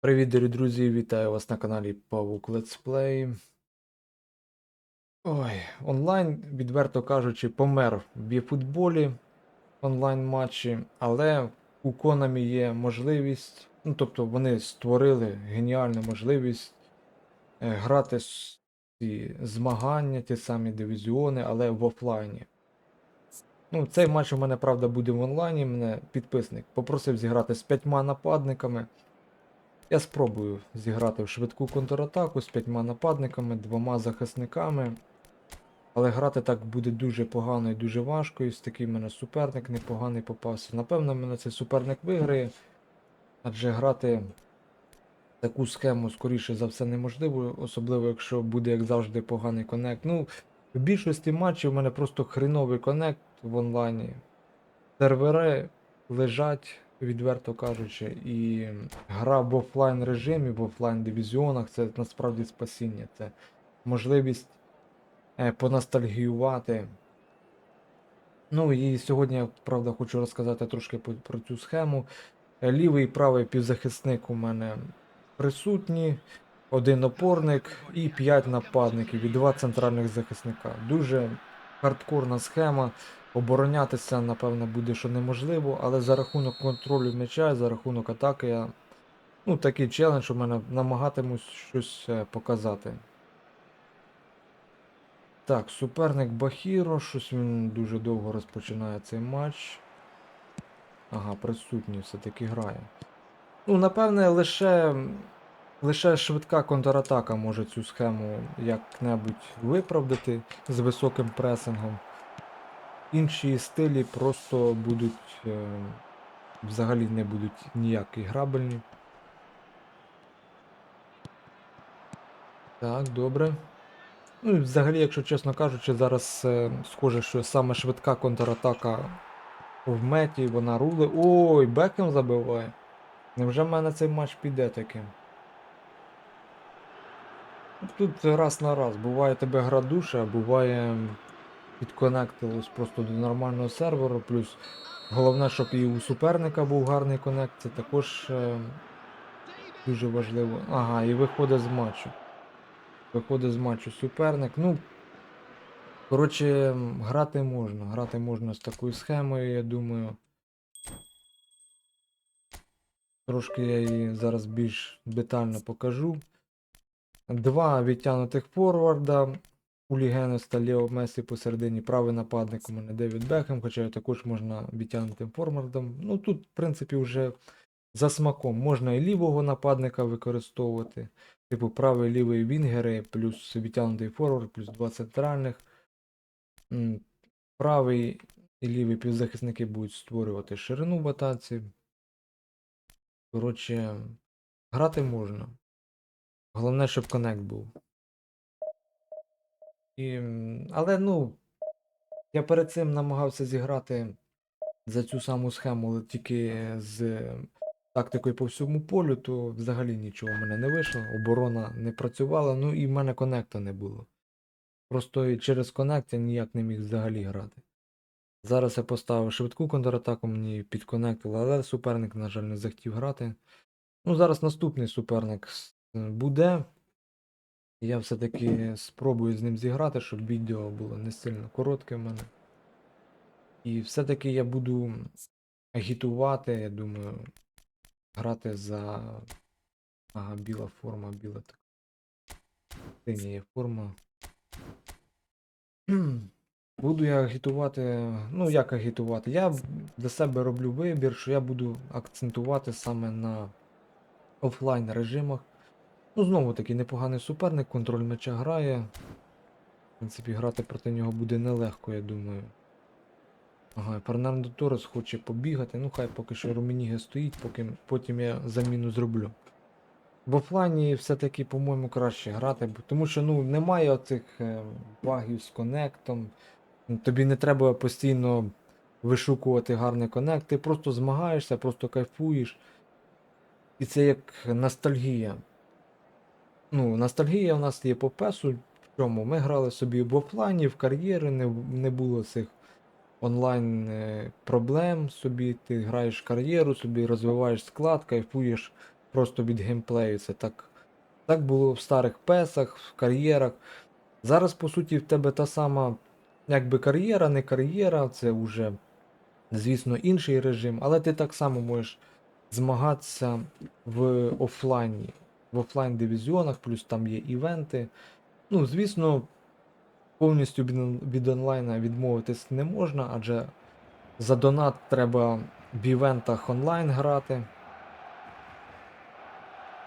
Привіт, дорогі друзі! Вітаю вас на каналі Павук Play. Ой, онлайн, відверто кажучи, помер в футболі онлайн матчі, але у Konami є можливість, ну тобто вони створили геніальну можливість е, грати ці змагання, ті самі дивізіони, але в офлайні. Ну, цей матч у мене, правда, буде в онлайні. Мене підписник попросив зіграти з п'ятьма нападниками. Я спробую зіграти в швидку контратаку з п'ятьма нападниками, двома захисниками. Але грати так буде дуже погано і дуже важко. І такий в мене суперник непоганий попався. Напевно, мене цей суперник виграє. Адже грати таку схему, скоріше за все, неможливо, особливо якщо буде, як завжди, поганий коннект. Ну, в більшості матчів у мене просто хреновий коннект в онлайні. Сервери лежать, відверто кажучи, і гра в офлайн режимі, в офлайн дивізіонах це насправді спасіння. Це можливість е, поностальгіювати. Ну і сьогодні я, правда, хочу розказати трошки про цю схему. Е, Лівий і правий півзахисник у мене присутні, один опорник і 5 нападників і два центральних захисника. Дуже хардкорна схема. Оборонятися, напевно, буде що неможливо, але за рахунок контролю м'яча, за рахунок атаки я. Ну, такий челендж у мене намагатимусь щось е, показати. Так, суперник Бахіро, щось він дуже довго розпочинає цей матч. Ага, присутній все-таки грає. Ну, напевне, лише, лише швидка контратака може цю схему як-небудь виправдати з високим пресингом. Інші стилі просто будуть е, взагалі не будуть ніякі грабельні. Так, добре. Ну і взагалі, якщо чесно кажучи, зараз е, схоже, що саме швидка контратака в меті, вона рули. Ой, Бекем забиває. Невже в мене цей матч піде таким? Тут раз на раз. Буває тебе гра душа, буває підконектилось просто до нормального серверу. Плюс головне, щоб і у суперника був гарний коннект, це також е, дуже важливо. Ага, і виходить з матчу. Виходить з матчу суперник. Ну, коротше, грати можна. Грати можна з такою схемою, я думаю. Трошки я її зараз більш детально покажу. Два відтягнутих форварда. Улігенес та Лео Месі посередині. Правий нападник у мене Девід Бекхем, хоча його також можна відтягнутим форвардом. Ну тут, в принципі, вже за смаком. Можна і лівого нападника використовувати. Типу правий лівий вінгери, плюс відтягнутий форвард, плюс два центральних. Правий і лівий півзахисники будуть створювати ширину в атаці. Коротше, грати можна. Головне, щоб коннект був. І, але ну, я перед цим намагався зіграти за цю саму схему, але тільки з тактикою по всьому полю, то взагалі нічого в мене не вийшло. Оборона не працювала, ну і в мене коннекта не було. Просто через коннект я ніяк не міг взагалі грати. Зараз я поставив швидку контратаку, мені підконектили, але суперник, на жаль, не захотів грати. Ну, зараз наступний суперник буде. Я все-таки спробую з ним зіграти, щоб відео було не сильно коротке в мене. І все-таки я буду агітувати, я думаю, грати за. Ага, біла форма, біла так. Синя форма. Буду я агітувати. Ну, як агітувати? Я для себе роблю вибір, що я буду акцентувати саме на офлайн режимах. Ну, знову таки, непоганий суперник, контроль м'яча грає. В принципі, грати проти нього буде нелегко, я думаю. Ага, Фернандо Торес хоче побігати. Ну, хай поки що Румініге стоїть, поки потім я заміну зроблю. В офлайні все-таки, по-моєму, краще грати, тому що ну, немає оцих е, багів з коннектом. Тобі не треба постійно вишукувати гарний коннект, ти просто змагаєшся, просто кайфуєш. І це як ностальгія. Ну, ностальгія у нас є по песу. В чому? Ми грали собі в офлайні, в кар'єри, не, не було цих онлайн е, проблем собі. Ти граєш кар'єру, собі розвиваєш склад, кайфуєш просто від геймплею. Це так, так було в старих песах, в кар'єрах. Зараз, по суті, в тебе та сама, якби кар'єра, не кар'єра, це вже, звісно, інший режим, але ти так само можеш змагатися в офлайні, в офлайн дивізіонах, плюс там є івенти. Ну, звісно, повністю від, онлайна відмовитись не можна, адже за донат треба в івентах онлайн грати.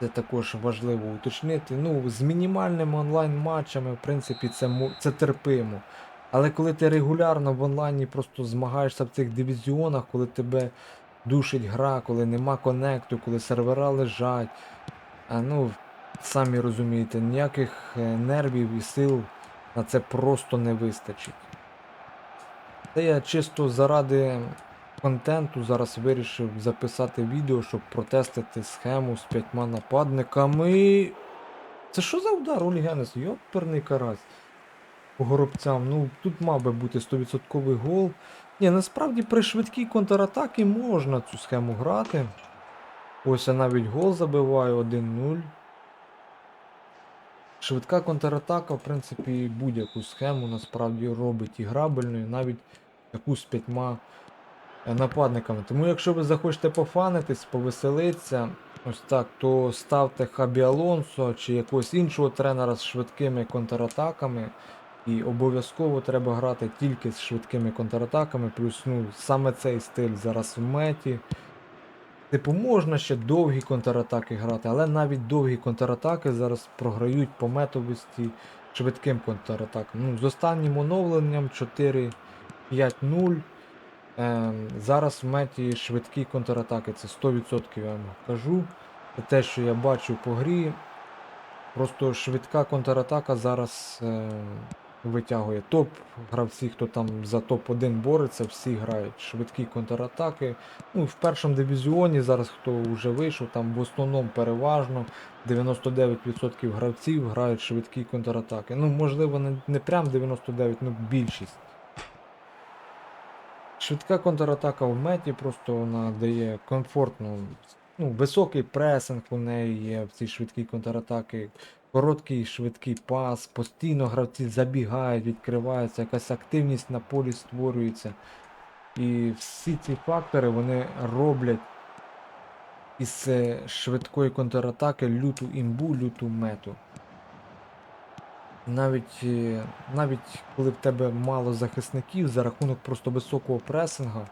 Це також важливо уточнити. Ну, з мінімальними онлайн-матчами, в принципі, це, це терпимо. Але коли ти регулярно в онлайні просто змагаєшся в цих дивізіонах, коли тебе душить гра, коли нема коннекту, коли сервера лежать, а, ну, самі розумієте, ніяких е, нервів і сил на це просто не вистачить. Це я чисто заради контенту зараз вирішив записати відео, щоб протестити схему з п'ятьма нападниками. Це що за удар, Олі Генес? Йоперний карась. По горобцям. Ну, тут мав би бути 100% гол. Ні, насправді при швидкій контратакі можна цю схему грати. Ось я навіть гол забиваю 1-0. Швидка контратака, в принципі, будь-яку схему насправді робить іграбельною, навіть таку з п'ятьма е, нападниками. Тому якщо ви захочете пофанитись, повеселитися, ось так, то ставте Хабі Алонсо чи якогось іншого тренера з швидкими контратаками. І обов'язково треба грати тільки з швидкими контратаками, плюс ну, саме цей стиль зараз в меті. Типу, можна ще довгі контратаки грати, але навіть довгі контратаки зараз програють по метовості швидким контратакам. Ну, з останнім оновленням 4-5-0. Ем, зараз в меті швидкі контратаки, це 100% я вам кажу. Це те, що я бачу по грі. Просто швидка контратака зараз е, витягує. Топ гравці, хто там за топ-1 бореться, всі грають швидкі контратаки. Ну, в першому дивізіоні зараз хто вже вийшов, там в основному переважно 99% гравців грають швидкі контратаки. Ну, можливо, не, не прям 99, ну більшість. Швидка контратака в меті просто вона дає комфортну, ну, високий пресинг у неї є в цій швидкій контратаки, короткий швидкий пас, постійно гравці забігають, відкриваються, якась активність на полі створюється. І всі ці фактори вони роблять із е, швидкої контратаки люту імбу, люту мету. Навіть, е, навіть коли в тебе мало захисників, за рахунок просто високого пресинга,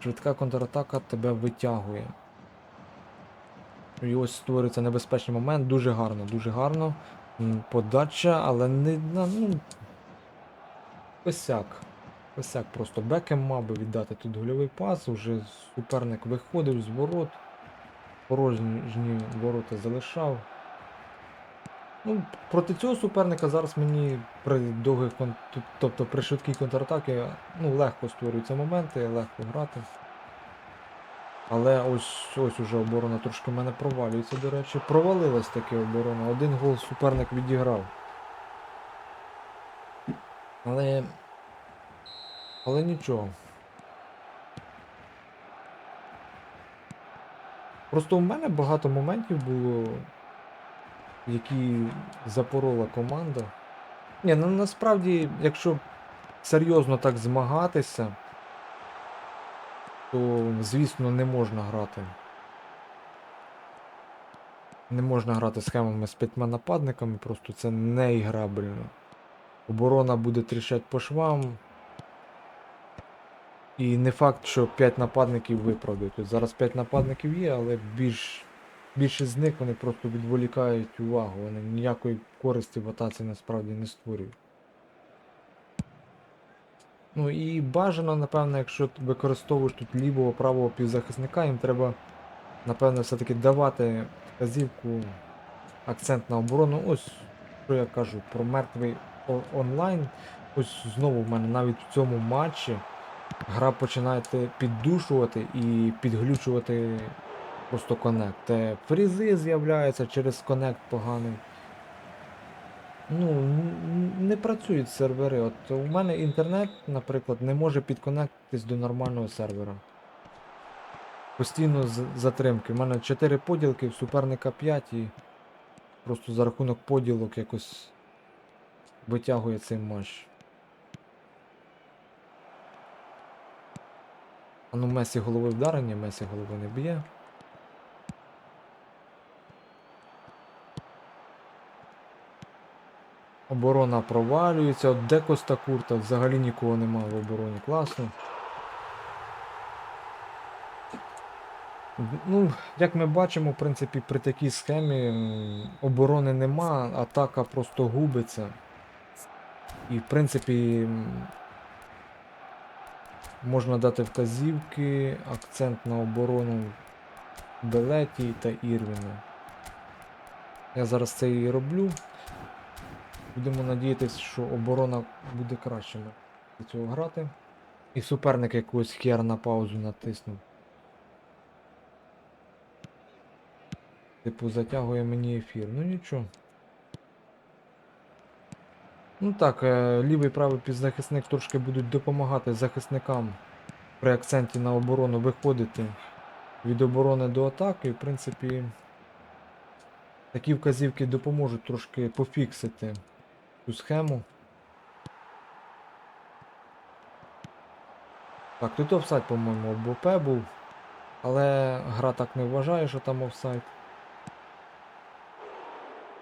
швидка контратака тебе витягує. І ось створюється небезпечний момент, дуже гарно, дуже гарно. Подача, але не ну. Косяк. Косяк просто бекем мав би віддати тут гольовий пас, уже суперник виходив з ворот. Порожні ворота залишав. Ну, проти цього суперника зараз мені при довгих тобто при швидкій контратакі ну, легко створюються моменти, легко грати. Але ось ось уже оборона трошки в мене провалюється, до речі. Провалилась таки оборона. Один гол суперник відіграв. Але. Але нічого. Просто у мене багато моментів було, які запорола команда. Ні, ну насправді, якщо серйозно так змагатися, то, звісно, не можна грати. Не можна грати схемами з п'ятьма нападниками, просто це не іграбельно. Оборона буде тріщати по швам. І не факт, що 5 нападників виправдають. Тобто зараз 5 нападників є, але більш, більшість з них вони просто відволікають увагу. Вони ніякої користі в атаці насправді не створюють. Ну і бажано, напевно, якщо ти використовуєш тут лівого правого півзахисника, їм треба, напевно, все-таки давати вказівку, акцент на оборону. Ось що я кажу про мертвий онлайн. Ось знову в мене навіть в цьому матчі гра починає піддушувати і підглючувати просто коннект. Е, Фрізи з'являються через коннект поганий. Ну, не працюють сервери. От у мене інтернет, наприклад, не може підконектитись до нормального сервера. Постійно затримки. У мене 4 поділки, в суперника 5 і просто за рахунок поділок якось витягує цей матч. А ну Месі голови вдарення, Месі голови не б'є. Оборона провалюється. Де Коста Курта? Взагалі нікого немає в обороні. Класно. Ну, як ми бачимо, в принципі, при такій схемі оборони нема, атака просто губиться. І, в принципі, можна дати вказівки, акцент на оборону Белеті та Ірвіна. Я зараз це і роблю. Будемо надіятися, що оборона буде кращими до цього грати. І суперник якогось хер на паузу натиснув. Типу, затягує мені ефір. Ну нічого. Ну так, е, лівий правий півзахисник трошки будуть допомагати захисникам при акценті на оборону виходити від оборони до атаки. В принципі, такі вказівки допоможуть трошки пофіксити цю схему. Так, тут офсайд, по-моєму, об ОП був. Але гра так не вважає, що там офсайд.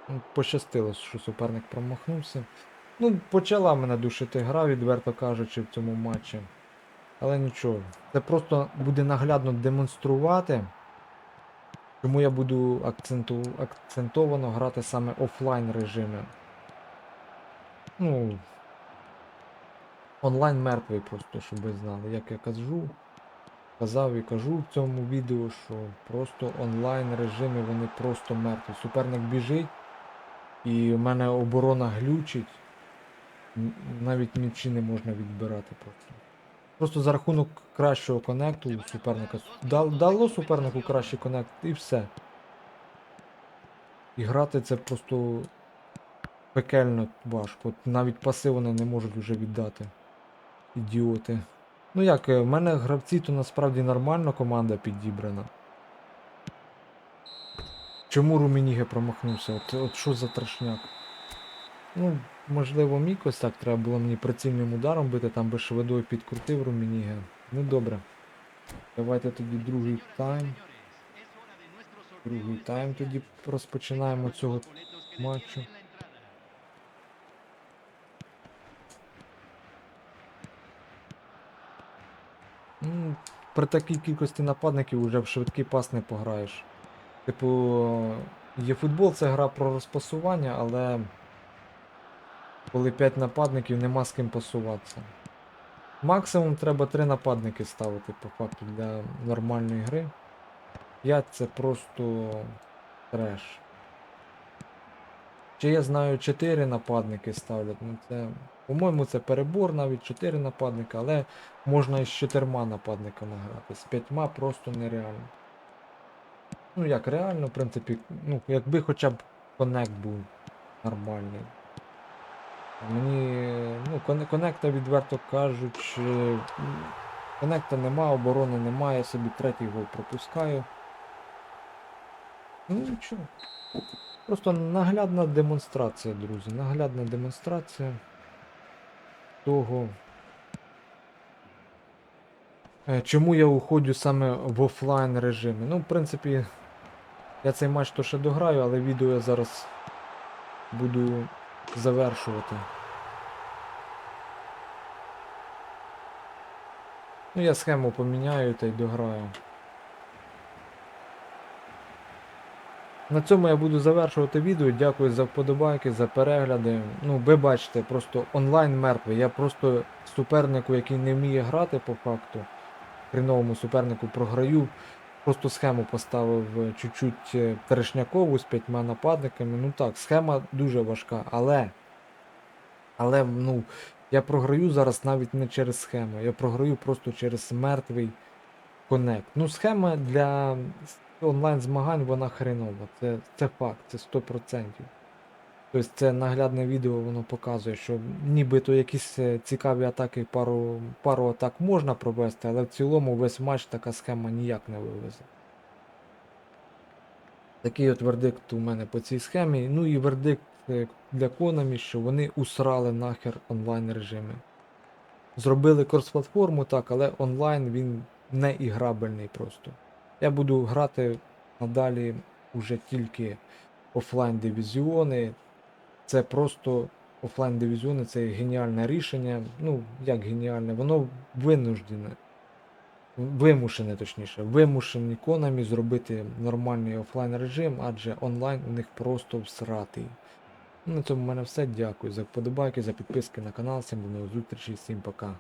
Ну, Пощастило, що суперник промахнувся. Ну, почала мене душити гра, відверто кажучи, в цьому матчі. Але нічого. Це просто буде наглядно демонструвати, чому я буду акценту... акцентовано грати саме офлайн режимі. Ну. Онлайн мертвий просто, щоб ви знали. Як я кажу, казав і кажу в цьому відео, що просто онлайн режими вони просто мертві. Суперник біжить, і в мене оборона глючить. Навіть м'ячі не можна відбирати просто. Просто за рахунок кращого конекту у суперника. Дало супернику кращий конект і все. І грати це просто пекельно важко. От Навіть паси вони не можуть вже віддати. Ідіоти. Ну як, е, в мене гравці то насправді нормально команда підібрана. Чому Румініге промахнувся? От, от що за трешняк? Ну, можливо, міг ось так треба було мені прицільним ударом бити, там би швидою підкрутив Румініге. Ну добре. Давайте тоді другий тайм. Другий тайм тоді розпочинаємо цього матчу. Ну, при такій кількості нападників вже в швидкий пас не пограєш. Типу, є футбол, це гра про розпасування, але коли 5 нападників, нема з ким пасуватися. Максимум треба 3 нападники ставити по факту для нормальної гри. 5 це просто треш. Чи я знаю 4 нападники ставлять, ну це. По-моєму, це перебор навіть 4 нападника, але можна і з 4 нападниками грати. З 5 просто нереально. Ну як реально, в принципі, ну, якби хоча б коннект був нормальний. Мені, ну, коннекта, відверто кажучи, коннекта нема, оборони немає, я собі третій гол пропускаю. Ну нічого. Просто наглядна демонстрація, друзі. Наглядна демонстрація того. е, Чому я уходжу саме в офлайн режимі? Ну, в принципі, я цей матч то ще дограю, але відео я зараз буду завершувати. Ну, я схему поміняю та й дограю. На цьому я буду завершувати відео. Дякую за вподобайки, за перегляди. Ну, ви бачите, просто онлайн мертвий. Я просто супернику, який не вміє грати по факту, при новому супернику програю. Просто схему поставив е, чуть-чуть е, терешнякову з п'ятьма нападниками. Ну так, схема дуже важка, але. Але ну, я програю зараз навіть не через схему. Я програю просто через мертвий коннект. Ну, схема для онлайн змагань вона хренова. Це, це факт, це 100%. Тобто це наглядне відео, воно показує, що нібито якісь е, цікаві атаки, пару, пару атак можна провести, але в цілому весь матч така схема ніяк не вивезе. Такий от вердикт у мене по цій схемі. Ну і вердикт е, для Konami, що вони усрали нахер онлайн режими. Зробили крос-платформу, так, але онлайн він не іграбельний просто. Я буду грати надалі уже тільки офлайн дивізіони. Це просто офлайн дивізіони це геніальне рішення. Ну, як геніальне, воно винуждене. Вимушене, точніше, вимушені Konami зробити нормальний офлайн режим, адже онлайн у них просто всратий. На цьому в мене все. Дякую за вподобайки, за підписки на канал. Всім до нових зустрічей, всім пока.